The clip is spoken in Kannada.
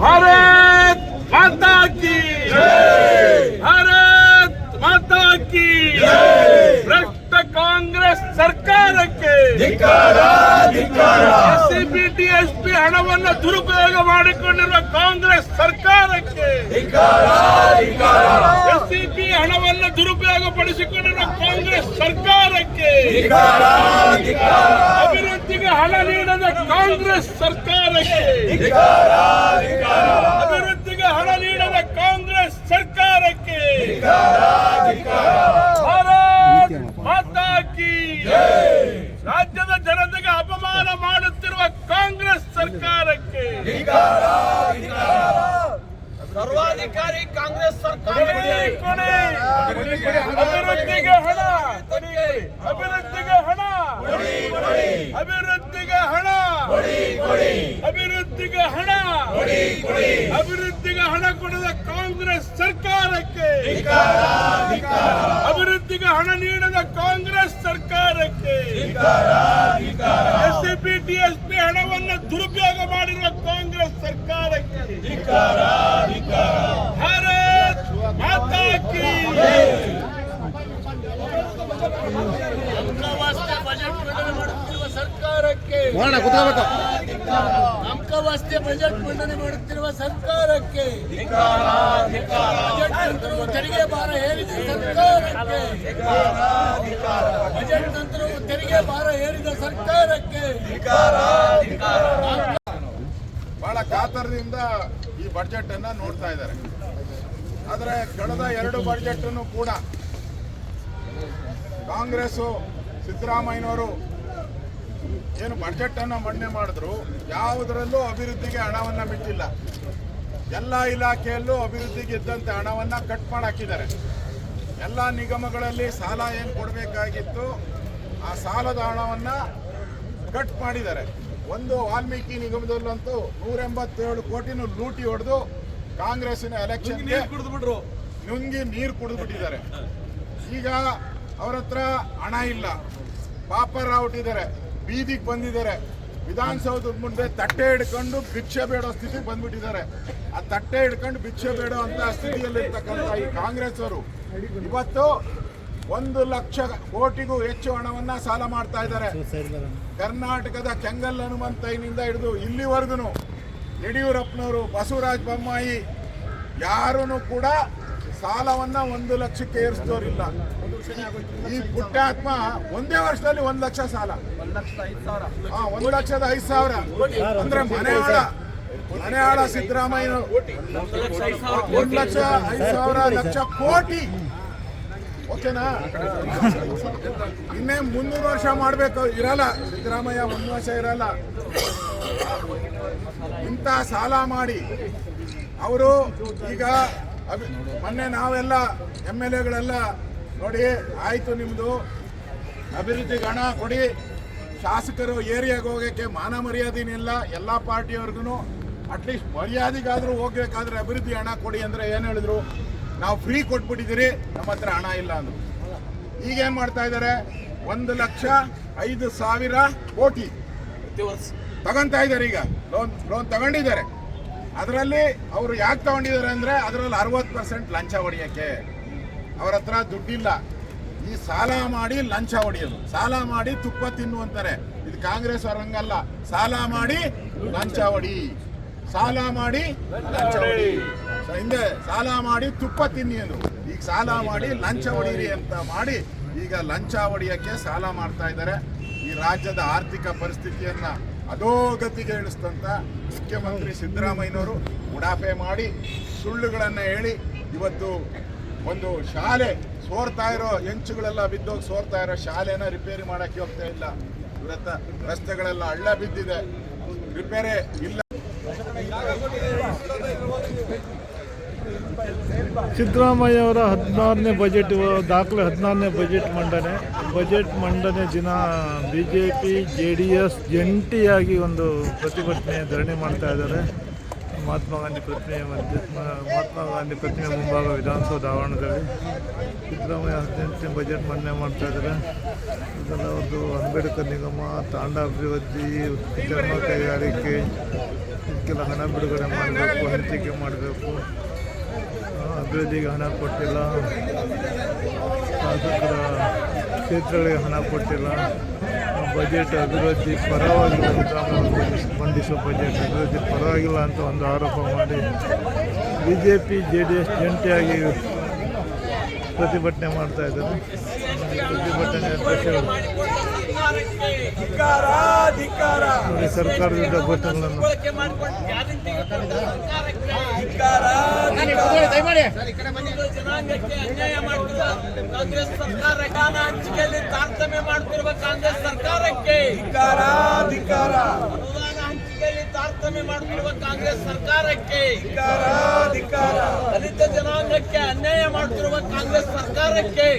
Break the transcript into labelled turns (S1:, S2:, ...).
S1: ಭಾರತ್ ಮಾತಾ ಕಿ ಭಾರತ್ ಮಾತಾ ಕಿ ಭ್ರಷ್ಟ ಕಾಂಗ್ರೆಸ್ ಸರ್ಕಾರಕ್ಕೆ ಎಸ್ಸಿಬಿ ಟಿಎಸ್ಪಿ ಹಣವನ್ನು ದುರುಪಯೋಗ ಮಾಡಿಕೊಂಡಿರುವ ಕಾಂಗ್ರೆಸ್ ಸರ್ಕಾರಕ್ಕೆ ಎಸ್ಸಿಬಿ ಹಣವನ್ನು ದುರುಪಯೋಗ ಪಡಿಸಿಕೊಂಡಿರುವ ಕಾಂಗ್ರೆಸ್ ಸರ್ಕಾರಕ್ಕೆ ಅಭಿವೃದ್ಧಿಗೆ ಹಣ ನೀಡದ ಕಾಂಗ್ರೆಸ್ ಸರ್ಕಾರಕ್ಕೆ. ಅಭಿವೃದ್ಧಿಗೆ ಹಣ ನೀಡದ ಕಾಂಗ್ರೆಸ್ ಸರ್ಕಾರಕ್ಕೆ ಭಾರತ್ ಮಾತಾ ಕಿ ರಾಜ್ಯದ ಜನತೆಗೆ ಅಪಮಾನ ಮಾಡುತ್ತಿರುವ ಕಾಂಗ್ರೆಸ್ ಸರ್ಕಾರಕ್ಕೆ
S2: ಸರ್ವಾಧಿಕಾರಿ ಕಾಂಗ್ರೆಸ್ ಸರ್ಕಾರ
S1: ಕೊಡಿ, ಕೊಡಿ. ಅಭಿವೃದ್ಧಿಗೆ ಹಣ ಅಭಿವೃದ್ಧಿಗೆ ಹಣ ಅಭಿವೃದ್ಧಿಗೆ ಹಣ ಅಭಿವೃದ್ಧಿಗೆ ಹಣ ಅಭಿವೃದ್ಧಿಗೆ ಹಣ ಕೊಡದ ಕಾಂಗ್ರೆಸ್ ಸರ್ಕಾರಕ್ಕೆ ಅಭಿವೃದ್ಧಿಗೆ ಹಣ ನೀಡದ ಕಾಂಗ್ರೆಸ್ ಸರ್ಕಾರಕ್ಕೆ ಎಸ್ಸಿಪಿ ಟಿಎಸ್ಪಿ ಹಣವನ್ನು ದುರುಪಯೋಗ ಮಾಡಿರುವ ಕಾಂಗ್ರೆಸ್ ಸರ್ಕಾರಕ್ಕೆ ಭಾರತ್ ಮಾತಾ ಕಿ
S2: ಬಜೆಟ್ ಮಾಡುತ್ತಿರುವ ಸರ್ಕಾರಕ್ಕೆ ಅಂಕವಾಸ್ತೆ ಬಜೆಟ್ ಮಂಡನೆ ಮಾಡುತ್ತಿರುವ ಸರ್ಕಾರಕ್ಕೆ ಬಜೆಟ್ ನಂತರವೂ ತೆರಿಗೆ ಭಾರ ಹೇರಿದ ಸರ್ಕಾರಕ್ಕೆ. ಬಜೆಟ್ ನಂತರವೂ ತೆರಿಗೆ ಭಾರ ಹೇರಿದ ಸರ್ಕಾರಕ್ಕೆ.
S3: ಬಹಳ ಕಾತರದಿಂದ ಈ ಬಜೆಟ್ ಅನ್ನ ನೋಡ್ತಾ ಇದ್ದಾರೆ. ಆದರೆ ಕಳೆದ ಎರಡು ಬಜೆಟ್ ಕೂಡ ಕಾಂಗ್ರೆಸ್ ಸಿದ್ದರಾಮಯ್ಯನವರು ಏನು ಅನ್ನ ಮಂಡನೆ ಮಾಡಿದ್ರು ಯಾವುದರಲ್ಲೂ ಅಭಿವೃದ್ಧಿಗೆ ಹಣವನ್ನ ಬಿಟ್ಟಿಲ್ಲ. ಎಲ್ಲ ಇಲಾಖೆಯಲ್ಲೂ ಅಭಿವೃದ್ಧಿಗೆ ಇದ್ದಂತೆ ಹಣವನ್ನ ಕಟ್ ಮಾಡಾಕಿದ್ದಾರೆ. ಎಲ್ಲ ನಿಗಮಗಳಲ್ಲಿ ಸಾಲ ಏನು ಕೊಡಬೇಕಾಗಿತ್ತು ಆ ಸಾಲದ ಹಣವನ್ನ ಕಟ್ ಮಾಡಿದ್ದಾರೆ. ಒಂದು ವಾಲ್ಮೀಕಿ ನಿಗಮದಲ್ಲಂತೂ ನೂರ ಎಂಬತ್ತೇಳು ಕೋಟಿನೂ ಲೂಟಿ ಹೊಡೆದು ಕಾಂಗ್ರೆಸ್ಸಿನ ಎಲೆಕ್ಷನ್
S2: ಕುಡಿದ್ಬಿಟ್ರು.
S3: ನುಂಗಿ ನೀರು ಕುಡಿದ್ಬಿಟ್ಟಿದ್ದಾರೆ. ಈಗ ಅವ್ರ ಹತ್ರ ಹಣ ಇಲ್ಲ. ಪಾಪರ ಹೊಟ್ಟಿದ್ದಾರೆ ಬೀದಿಗೆ ಬಂದಿದ್ದಾರೆ. ವಿಧಾನಸೌಧದ ಮುಂದೆ ತಟ್ಟೆ ಹಿಡ್ಕೊಂಡು ಭಿಕ್ಷೆ ಬೇಡೋ ಸ್ಥಿತಿಗೆ ಬಂದ್ಬಿಟ್ಟಿದ್ದಾರೆ. ಆ ತಟ್ಟೆ ಹಿಡ್ಕೊಂಡು ಭಿಕ್ಷೆ ಬೇಡೋ ಅಂತ ಸ್ಥಿತಿಯಲ್ಲಿರ್ತಕ್ಕಂಥ ಈ ಕಾಂಗ್ರೆಸ್ ಅವರು ಇವತ್ತು ಒಂದು ಲಕ್ಷ ಕೋಟಿಗೂ ಹೆಚ್ಚು ಹಣವನ್ನ ಸಾಲ ಮಾಡ್ತಾ ಇದ್ದಾರೆ. ಕರ್ನಾಟಕದ ಕೆಂಗಲ್ ಹನುಮಂತಯ್ಯನಿಂದ ಹಿಡಿದು ಇಲ್ಲಿವರೆಗೂ ಯಡಿಯೂರಪ್ಪನವರು ಬಸವರಾಜ ಬೊಮ್ಮಾಯಿ ಯಾರೂ ಕೂಡ ಸಾಲವನ್ನ ಒಂದು ಲಕ್ಷಕ್ಕೆ ಏರಿಸಿದವರಿಲ್ಲ. ಈ ಪುಟ್ಟಾತ್ಮ ಒಂದೇ ವರ್ಷದಲ್ಲಿ ಒಂದು ಲಕ್ಷ ಸಾಲ. ಒಂದು ಲಕ್ಷದ ಐದು ಸಾವಿರ. ಅಂದ್ರೆ ಮನೆ ಆಳ ಮನೆ ಆಳ ಸಿದ್ದರಾಮಯ್ಯ. ಒಂದು ಲಕ್ಷ, ಐದು ಸಾವಿರ, ಲಕ್ಷ ಕೋಟಿ. ಓಕೆನಾ? ಇನ್ನೇ ಮುನ್ನೂರು ವರ್ಷ ಮಾಡ್ಬೇಕು. ಇರಲ್ಲ, ಸಿದ್ದರಾಮಯ್ಯ ಒಂದು ವರ್ಷ ಇರಲ್ಲ. ಇಂಥ ಸಾಲ ಮಾಡಿ. ಅವರು ಈಗ ಅಭಿ- ಮೊನ್ನೆ ನಾವೆಲ್ಲ ಎಂ ಎಲ್ ಎಗಳೆಲ್ಲ ನೋಡಿ ಆಯಿತು ನಿಮ್ಮದು ಅಭಿವೃದ್ಧಿಗೆ ಹಣ ಕೊಡಿ. ಶಾಸಕರು ಏರಿಯಾಗೆ ಹೋಗೋಕ್ಕೆ ಮಾನ ಮರ್ಯಾದೆನಿಲ್ಲ ಎಲ್ಲ ಪಾರ್ಟಿಯವ್ರಿಗೂ ಅಟ್ಲೀಸ್ಟ್ ಮರ್ಯಾದೆಗಾದ್ರೂ ಹೋಗ್ಬೇಕಾದ್ರೆ ಅಭಿವೃದ್ಧಿ ಹಣ ಕೊಡಿ ಅಂದ್ರೆ ಏನು ಹೇಳಿದ್ರು? ನಾವು ಫ್ರೀ ಕೊಟ್ಬಿಟ್ಟಿದ್ದೀರಿ ನಮ್ಮ ಹತ್ರ ಹಣ ಇಲ್ಲ ಅಂದ್ರು. ಈಗೇನು ಮಾಡ್ತಾ ಇದ್ದಾರೆ ಒಂದು ಲಕ್ಷ ಐದು ಸಾವಿರ ಕೋಟಿ. ತಗೊಂತಾ ಇದ್ದಾರೆ ಈಗ. ಲೋನ್ ಲೋನ್ ತಗೊಂಡಿದ್ದಾರೆ. ಅದರಲ್ಲಿ ಅವರು ಯಾಕೆ ತಗೊಂಡಿದ್ದಾರೆ ಅಂದರೆ ಅದರಲ್ಲಿ ಅರವತ್ತು ಪರ್ಸೆಂಟ್ ಲಂಚ ಹೊಡಿಯೋಕ್ಕೆ. ಅವ್ರ ಹತ್ರ ದುಡ್ಡಿಲ್ಲ. ಈ ಸಾಲ ಮಾಡಿ ಲಂಚ ಹೊಡೆಯೋದು. ಸಾಲ ಮಾಡಿ ತುಪ್ಪ ತಿನ್ನು ಅಂತಾರೆ ಇದು ಕಾಂಗ್ರೆಸ್ ಅವ್ರ ಹಂಗಲ್ಲ ಸಾಲ ಮಾಡಿ ಲಂಚ ಹೊಡಿ. ಸಾಲ ಮಾಡಿ ಲಂಚ ಹೊಡಿ. ಹಿಂದೆ ಸಾಲ ಮಾಡಿ ತುಪ್ಪ ತಿನ್ನಿ ಅದು ಈಗ ಸಾಲ ಮಾಡಿ ಲಂಚ ಹೊಡೀರಿ ಅಂತ ಮಾಡಿ ಈಗ ಲಂಚ ಹೊಡಿಯೋಕ್ಕೆ ಸಾಲ ಮಾಡ್ತಾ ಇದ್ದಾರೆ. ಈ ರಾಜ್ಯದ ಆರ್ಥಿಕ ಪರಿಸ್ಥಿತಿಯನ್ನ ಅಧೋಗತಿಗೆ ಇಳಿಸಿದಂಥ ಮುಖ್ಯಮಂತ್ರಿ ಸಿದ್ದರಾಮಯ್ಯನವರು ಉಡಾಫೆ ಮಾಡಿ ಸುಳ್ಳುಗಳನ್ನು ಹೇಳಿ ಇವತ್ತು ಒಂದು ಶಾಲೆ ಸೋರ್ತಾ ಇರೋ ಹೆಂಚುಗಳೆಲ್ಲ ಬಿದ್ದೋಗಿ ಸೋರ್ತಾ ಇರೋ ಶಾಲೆನ ರಿಪೇರಿ ಮಾಡಕ್ಕೆ ಹೋಗ್ತಾ ಇಲ್ಲ. ಇವತ್ತ ರಸ್ತೆಗಳೆಲ್ಲ ಹಳ್ಳ ಬಿದ್ದಿದೆ. ರಿಪೇರಿ ಇಲ್ಲ.
S4: ಸಿದ್ದರಾಮಯ್ಯ ಅವರ ಹದಿನಾರನೇ ಬಜೆಟ್ ದಾಖಲೆ ಹದಿನಾರನೇ ಬಜೆಟ್ ಮಂಡನೆ. ಬಜೆಟ್ ಮಂಡನೆ ದಿನ B J P J D S ಜಂಟಿಯಾಗಿ ಒಂದು ಪ್ರತಿಭಟನೆ ಧರಣಿ ಮಾಡ್ತಾ ಇದ್ದಾರೆ. ಮಹಾತ್ಮ ಗಾಂಧಿ ಪ್ರತಿಮೆ ಮಧ್ಯ ಮಹಾತ್ಮ ಗಾಂಧಿ ಪ್ರತಿಮೆ ಮುಂಭಾಗ ವಿಧಾನಸೌಧ ಆವರಣದಲ್ಲಿ ಸಿದ್ದರಾಮಯ್ಯ ಹದಿನೆಂಟನೇ ಬಜೆಟ್ ಮಂಡನೆ ಮಾಡ್ತಾ ಇದ್ದಾರೆ. ಇದೆಲ್ಲ ಒಂದು ಅಂಬೇಡ್ಕರ್ ನಿಗಮ ತಾಂಡ ಅಭಿವೃದ್ಧಿ ಚರ್ಮ ಕೈಗಾರಿಕೆ, ಇದಕ್ಕೆಲ್ಲ ಹಣ ಬಿಡುಗಡೆ ಮಾಡಬೇಕು, ಹಂಚಿಕೆ ಮಾಡಬೇಕು. ಅಭಿವೃದ್ಧಿಗೆ ಹಣ ಕೊಟ್ಟಿಲ್ಲ. ಶಾಸಕರ ಕ್ಷೇತ್ರಗಳಿಗೆ ಹಣ ಕೊಟ್ಟಿಲ್ಲ. ಬಜೆಟ್ ಅಭಿವೃದ್ಧಿ ಪರವಾಗಿಲ್ಲ ಮಂಡಿಸೋ ಬಜೆಟ್ ಅಭಿವೃದ್ಧಿ ಪರವಾಗಿಲ್ಲ ಅಂತ ಒಂದು ಆರೋಪ ಮಾಡಿ B J P J D S ಜಂಟಿಯಾಗಿ ಪ್ರತಿಭಟನೆ ಮಾಡ್ತಾ ಇದ್ದಾರೆ. ಪ್ರತಿಭಟನೆ ಸರ್ಕಾರದಿಂದ ಘೋಷಣೆಗಳನ್ನು
S2: ಜನಾಂಗಕ್ಕೆ ಅನ್ಯಾಯ ಮಾಡ್ತಿರುವ ಕಾಂಗ್ರೆಸ್ ಸರ್ಕಾರ ಕಾನ ಹಂಚಿಕೆಯಲ್ಲಿ ತಾರತಮ್ಯ ಮಾಡ್ತಿರುವ ಕಾಂಗ್ರೆಸ್ ಸರ್ಕಾರಕ್ಕೆ ಅನುದಾನ ಹಂಚಿಕೆಯಲ್ಲಿ ತಾರತಮ್ಯ ಮಾಡ್ತಿರುವ ಕಾಂಗ್ರೆಸ್ ಸರ್ಕಾರಕ್ಕೆ ದಲಿತ ಜನಾಂಗಕ್ಕೆ ಅನ್ಯಾಯ ಮಾಡ್ತಿರುವ ಕಾಂಗ್ರೆಸ್ ಸರ್ಕಾರಕ್ಕೆ